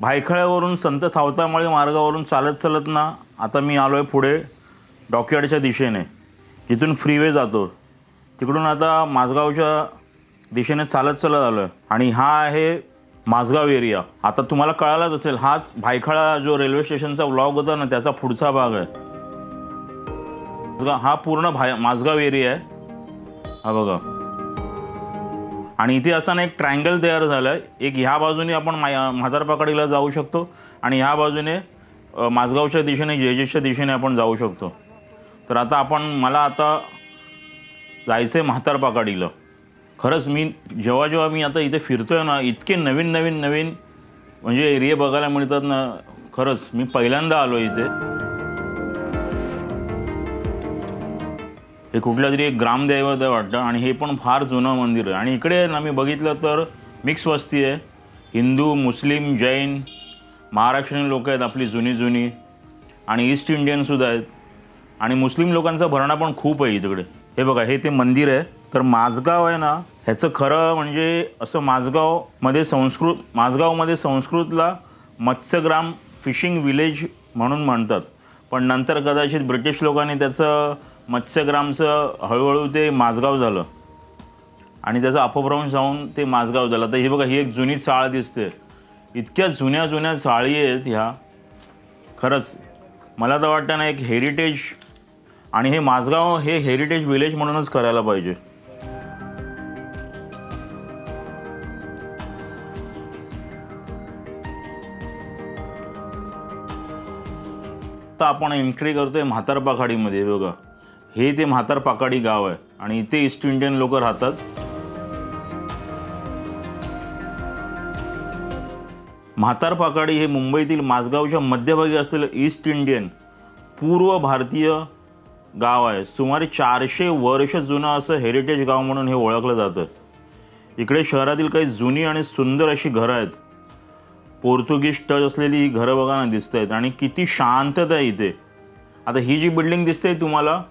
भायखळ्यावरून संत सावतामाळी मार्गावरून चालत चालत ना आता मी आलो आहे पुढे डॉकयार्डच्या दिशेने. जिथून फ्रीवे जातो. तिकडून आता माझगावच्या दिशेने चालत चालत आलो आहे आणि हा आहे माझगाव एरिया आता तुम्हाला कळालाच असेल हाच भायखळा जो रेल्वे स्टेशनचा व्लॉग होता ना त्याचा पुढचा भाग आहे. हा पूर्ण भाय माझगाव एरिया आहे. हा बघा. आणि इथे असताना एक ट्रायंगल तयार झालं आहे एक ह्या बाजूने आपण मा म्हातारपाकडीला जाऊ शकतो आणि ह्या बाजूने माझगावच्या दिशेने जेजेसच्या दिशेने आपण जाऊ शकतो. तर आता आपण मला आता जायचं आहे म्हातारपाकडीला. खरंच मी जेव्हा जेव्हा मी आता इथे फिरतो आहे ना इतके नवीन नवीन नवीन म्हणजे एरिया बघायला मिळतात ना खरंच मी पहिल्यांदा आलो इथे. हे कुठल्या तरी एक ग्रामदैवत आहे वाटतं आणि हे पण फार जुनं मंदिर आहे. आणि इकडे ना मी बघितलं तर मिक्स वस्ती आहे. हिंदू मुस्लिम जैन महाराष्ट्रीयन लोक आहेत आपली जुनी जुनी. आणि ईस्ट इंडियनसुद्धा आहेत. आणि मुस्लिम लोकांचा भरणा पण खूप आहे इकडे. हे बघा हे ते मंदिर आहे. तर माझगाव आहे ना ह्याचं खरं म्हणजे असं माझगावमध्ये संस्कृत माझगावमध्ये संस्कृतला मत्स्यग्राम फिशिंग विलेज म्हणून म्हणतात. पण नंतर कदाचित ब्रिटिश लोकांनी त्याचं मत्स्यग्रामचं हळूहळू ते माझगाव झालं. आणि त्याचा अपभ्रंश जाऊन ते माझगाव झालं. तर हे बघा ही एक जुनी चाळ दिसते. इतक्या जुन्या जुन्या चाळी आहेत ह्या. खरंच मला तर वाटतं ना एक हेरिटेज आणि हे माझगाव हे हेरिटेज विलेज म्हणूनच करायला पाहिजे. आता आपण एंट्री करतोय म्हातारपाखाडीमध्ये हे बघा. हे ते म्हातारपाकाडी गाव आहे आणि इथे ईस्ट इंडियन लोक राहतात. म्हातारपाकाडी हे मुंबईतील माझगावच्या मध्यभागी असलेलं ईस्ट इंडियन पूर्व भारतीय गाव आहे. सुमारे चारशे वर्ष जुनं असं हेरिटेज गाव म्हणून हे ओळखलं जातं. इकडे शहरातील काही जुनी आणि सुंदर अशी घरं आहेत. पोर्तुगीज टच असलेली ही घरं बघा दिसत आहेत आणि किती शांतता आहे इथे. आता ही जी बिल्डिंग दिसते तुम्हाला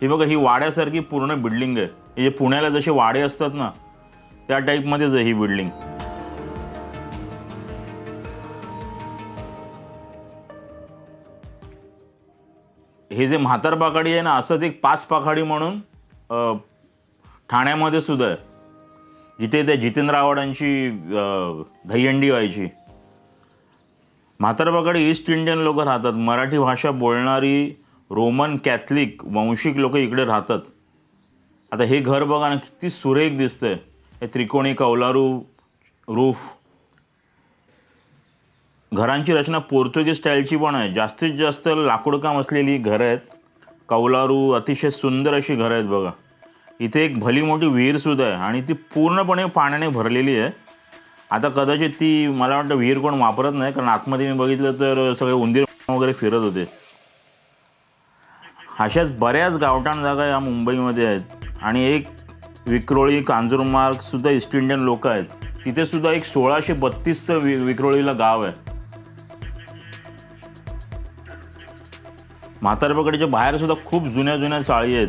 ही बघा ही वाड्यासारखी पूर्ण बिल्डिंग आहे. हे पुण्याला जसे वाडे असतात ना त्या टाईपमध्येच आहे ही बिल्डिंग हे जे म्हातार पाखाडी आहे ना असंच एक पाच पाखाडी म्हणून ठाण्यामध्ये सुद्धा आहे. जिथे त्या जितेंद्र आव्हाडांची दहीहंडी व्हायची. पाखाडी ईस्ट इंडियन लोक राहतात. मराठी भाषा बोलणारी रोमन कॅथलिक वंशिक लोक इकडे राहतात. आता हे घर बघा ना किती सुरेख दिसतंय. हे त्रिकोणी कौलारू रूफ. घरांची रचना पोर्तुगीज स्टाईलची पण आहे. जास्तीत जास्त लाकूडकाम असलेली घरं आहेत. कौलारू अतिशय सुंदर अशी घरं आहेत बघा. इथे एक भली मोठी विहीरसुद्धा आहे आणि ती पूर्णपणे पाण्याने भरलेली आहे. आता कदाचित ती मला वाटतं विहीर कोण वापरत नाही कारण आतमध्ये मी बघितलं तर सगळे उंदीर वगैरे फिरत होते. अशाच बऱ्याच गावठाण जागा या मुंबईमध्ये आहेत. आणि एक विक्रोळी कांजूरमार्गसुद्धा ईस्ट इंडियन लोक आहेत. तिथेसुद्धा एक सोळाशे बत्तीसचं वि विक्रोळीला गाव आहे. म्हातारपकडीच्या बाहेरसुद्धा खूप जुन्या जुन्या चाळी आहेत.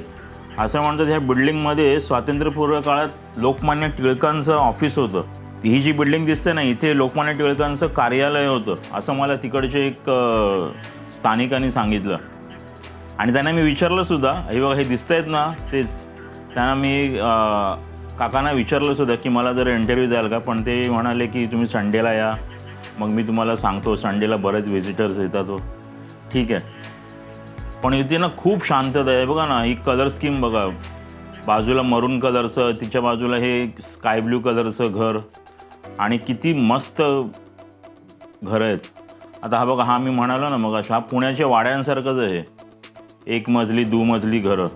असं म्हणतात ह्या बिल्डिंगमध्ये स्वातंत्र्यपूर्व काळात लोकमान्य टिळकांचं ऑफिस होतं. ही जी बिल्डिंग दिसते ना इथे लोकमान्य टिळकांचं कार्यालय होतं असं मला तिकडचे एक स्थानिकांनी सांगितलं. आणि त्यांना मी विचारलंसुद्धा हे बघा हे दिसत आहेत ना? तेच. त्यांना मी काकांना विचारलंसुद्धा की मला जर इंटरव्ह्यू द्याल का? पण ते म्हणाले की तुम्ही संडेला या. मग मी तुम्हाला सांगतो संडेला बरेच व्हिजिटर्स येतात हो. ठीक आहे. पण इथे ना खूप शांतता आहे. बघा ना ही कलर स्कीम बघा. बाजूला मरून कलरचं तिच्या बाजूला हे स्काय ब्ल्यू कलरचं घर. आणि किती मस्त घरं आहेत. आता हा बघा हा मी म्हणालो ना मग हा पुण्याच्या वाड्यांसारखंच आहे. एक मजली दुमजली घरं.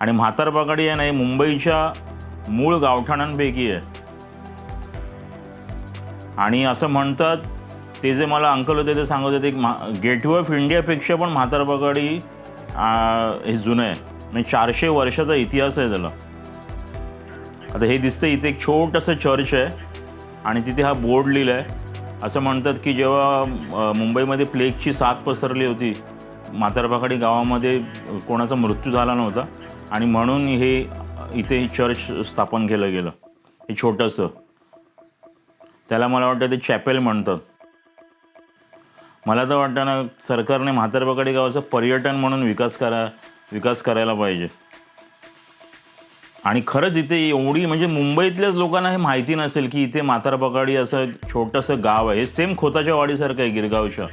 आणि म्हातारपाकाडी आहे ना मुंबईच्या मूळ गावठाणांपैकी आहे. आणि असं म्हणतात ते जे मला अंकल होते ते सांगत होते की मा गेटवे ऑफ इंडियापेक्षा पण म्हातारपाकाडी हे जुनं आहे. म्हणजे चारशे वर्षाचा इतिहास आहे त्याला. आता हे दिसतं इथे एक छोटंसं चर्च आहे. आणि तिथे हा बोर्ड लिहिला आहे असं म्हणतात की जेव्हा मुंबईमध्ये प्लेगची साथ पसरली होती म्हातारपाखाडी गावामध्ये कोणाचा मृत्यू झाला नव्हता आणि म्हणून हे इथे चर्च स्थापन केलं गेलं. हे छोटंसं. त्याला मला वाटतं ते चॅपेल म्हणतात. मला तर वाटतं ना सरकारने म्हातारपकाडी गावाचा पर्यटन म्हणून विकास करा विकास करायला पाहिजे. आणि खरंच इथे एवढी म्हणजे मुंबईतल्याच लोकांना हे माहिती नसेल की इथे म्हातारपकाडी असं छोटंसं गाव आहे. हे सेम खोताच्या वाडीसारखं आहे गिरगावच्या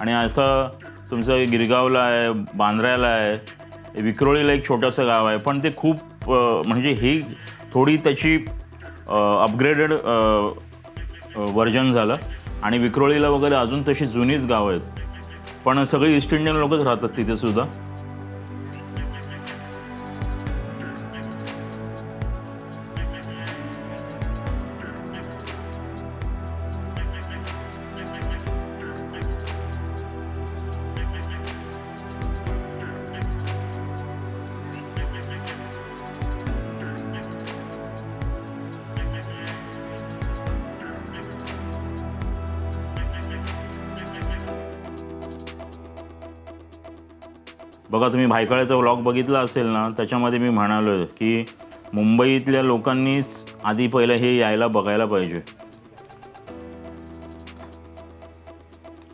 आणि असं तुमचं गिरगावला आहे बांद्र्याला आहे विक्रोळीला एक छोटंसं गाव आहे. पण ते खूप म्हणजे ही थोडी त्याची अपग्रेडेड व्हर्जन झालं. आणि विक्रोळीला वगैरे अजून तशी जुनीच गावं आहेत. पण सगळी ईस्ट इंडियन लोकच राहतात तिथेसुद्धा बघा तुम्ही भायखळ्याचा व्लॉग बघितला असेल ना त्याच्यामध्ये मी म्हणालो की मुंबईतल्या लोकांनीच आधी पहिलं हे यायला बघायला पाहिजे.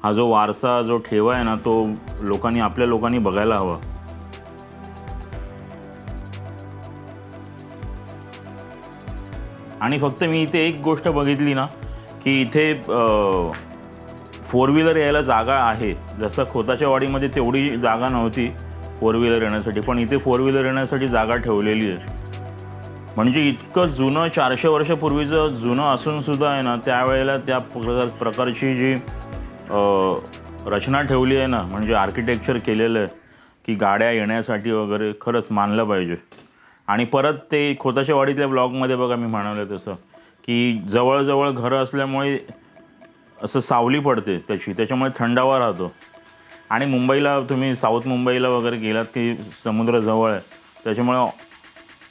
हा जो वारसा जो ठेवा आहे ना तो लोकांनी आपल्या लोकांनी बघायला हवा. आणि फक्त मी इथे एक गोष्ट बघितली ना की इथे फोर व्हीलर यायला जागा आहे. जसं खोताच्या वाडीमध्ये तेवढी जागा नव्हती. फोर व्हीलर येण्यासाठी पण इथे फोर व्हीलर येण्यासाठी जागा ठेवलेली आहे. म्हणजे इतकं जुनं चारशे वर्षापूर्वीचं जुनं असून सुद्धा आहे ना त्यावेळेला त्या प्रकार प्रकारची जी रचना ठेवली आहे ना म्हणजे आर्किटेक्चर केलेलं आहे की गाड्या येण्यासाठी वगैरे खरंच मानलं पाहिजे. आणि परत ते खोताच्या वाडीतल्या ब्लॉगमध्ये बघा मी म्हणालं तसं की जवळजवळ घरं असल्यामुळे असं सावली पडते त्याची त्याच्यामुळे थंडावा राहतो. आणि मुंबईला तुम्ही साऊथ मुंबईला वगैरे गेलात की समुद्र जवळ आहे त्याच्यामुळे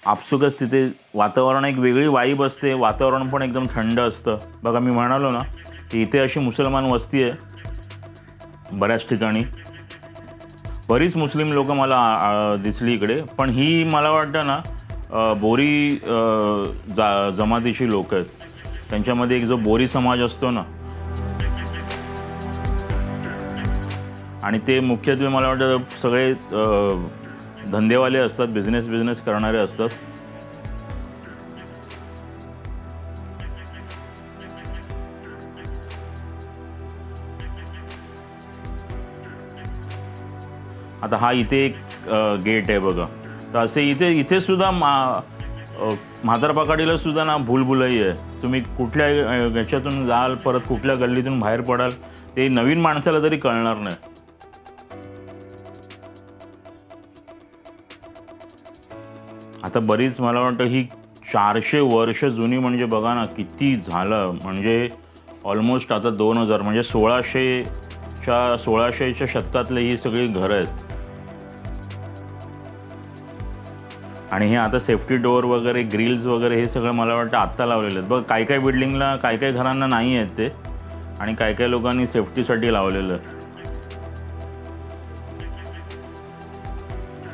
आपसुकच तिथे वातावरण एक वेगळी वाईब असते वातावरण पण एकदम थंड असतं. बघा मी म्हणालो ना की इथे अशी मुसलमान वस्ती आहे बऱ्याच ठिकाणी. बरीच मुस्लिम लोक मला दिसली इकडे पण ही मला वाटतं ना बोरी जा जमातीची लोक आहेत. त्यांच्यामध्ये एक जो बोरी समाज असतो ना आणि ते मुख्यत्वे मला वाटतं सगळे धंदेवाले असतात बिझनेस बिझनेस करणारे असतात. आता हा इथे एक गेट आहे बघा. तर असे इथे इथे सुद्धा मा म्हातारपाकाडीला सुद्धा ना भूलभुलही आहे. तुम्ही कुठल्या याच्यातून जाल परत कुठल्या गल्लीतून बाहेर पडाल ते नवीन माणसाला तरी कळणार नाही. आता बरीच मला वाटतं ही चारशे वर्ष जुनी म्हणजे बघा ना किती झालं. म्हणजे ऑलमोस्ट आता दोन हजार म्हणजे सोळाशेच्या सोळाशेच्या शतकातले ही सगळी घरं आहेत. आणि हे आता सेफ्टी डोअर वगैरे ग्रिल्स वगैरे हे सगळं मला वाटतं आत्ता लावलेले आहेत. बघ काय काय बिल्डिंगला काय काय घरांना नाही आहेत ते. आणि काय काय लोकांनी सेफ्टीसाठी लावलेलं.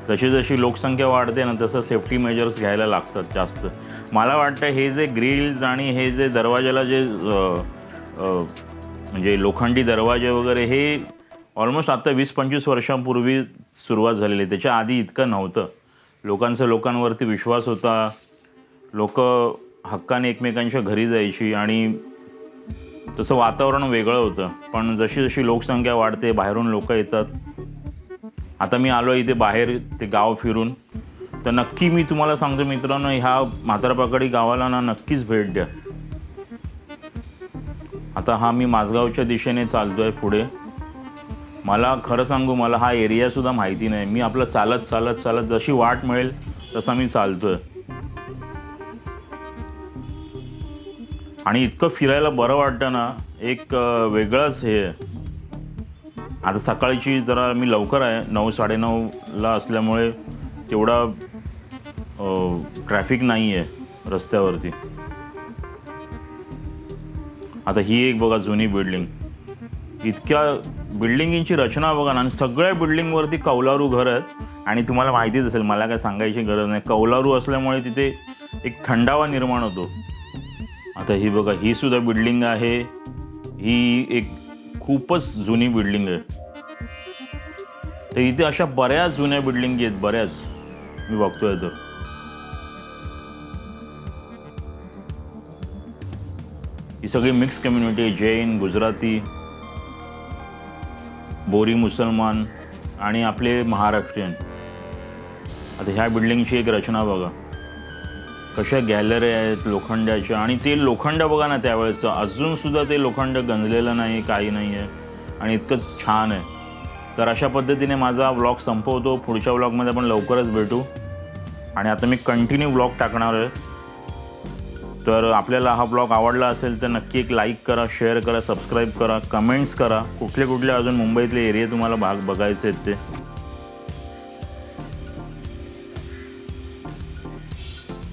जशी जशी लोकसंख्या वाढते ना तसं सेफ्टी मेजर्स घ्यायला लागतात जास्त. मला वाटतं हे जे ग्रिल्स आणि हे जे दरवाजाला जे म्हणजे लोखंडी दरवाजे वगैरे हे ऑलमोस्ट आता वीस पंचवीस वर्षांपूर्वी सुरुवात झालेली. आहे त्याच्या आधी इतकं नव्हतं. लोकांचा लोकांवरती विश्वास होता. लोक हक्काने एकमेकांच्या घरी जायची आणि तसं वातावरण वेगळं होतं. पण जशी जशी लोकसंख्या वाढते बाहेरून लोक येतात आता मी आलो इथे बाहेर ते गाव फिरून. तर नक्की मी तुम्हाला सांगतो मित्रांनो ह्या म्हातारपाकडी गावाला ना नक्कीच भेट द्या. आता हा मी माझगावच्या दिशेने चालतोय पुढे. मला खरं सांगू मला हा एरियासुद्धा माहिती नाही. मी आपलं चालत चालत चालत जशी वाट मिळेल तसा मी चालतोय. आणि इतकं फिरायला बरं वाटतं ना एक वेगळंच हे. आहे आता सकाळची जरा मी लवकर आहे. नऊ साडेनऊला असल्यामुळे तेवढा ट्रॅफिक नाही आहे रस्त्यावरती. आता ही एक बघा जुनी बिल्डिंग इतक्या बिल्डिंगींची रचना बघा ना आणि सगळ्या बिल्डिंगवरती कौलारू घर आहेत. आणि तुम्हाला माहितीच असेल मला काय सांगायची गरज नाही. कौलारू असल्यामुळे तिथे एक थंडावा निर्माण होतो. आता ही बघा ही सुद्धा बिल्डिंग आहे. ही एक खूपच जुनी बिल्डिंग आहे. तर इथे अशा बऱ्याच जुन्या बिल्डिंग आहेत बऱ्याच. मी बघतोय तर ही सगळी मिक्स कम्युनिटी आहे जैन गुजराती बोरी मुसलमान आणि आपले महाराष्ट्रीयन. आता ह्या बिल्डिंगची एक रचना बघा. कशा गॅलऱ्या आहेत लोखंडाच्या? आणि ते लोखंड बघा ना त्यावेळेचं अजूनसुद्धा ते लोखंड गंजलेलं नाही काही नाही आहे आणि इतकंच छान आहे. तर अशा पद्धतीने माझा व्लॉग संपवतो. पुढच्या व्लॉगमध्ये आपण लवकरच भेटू. आणि आता मी कंटिन्यू व्लॉग टाकणार आहे. तर आपल्याला हा ब्लॉग आवडला असेल तर नक्की एक लाईक करा शेअर करा सबस्क्राईब करा कमेंट्स करा. कुठले कुठले अजून मुंबईतले एरिया तुम्हाला भाग बघायचे आहेत ते.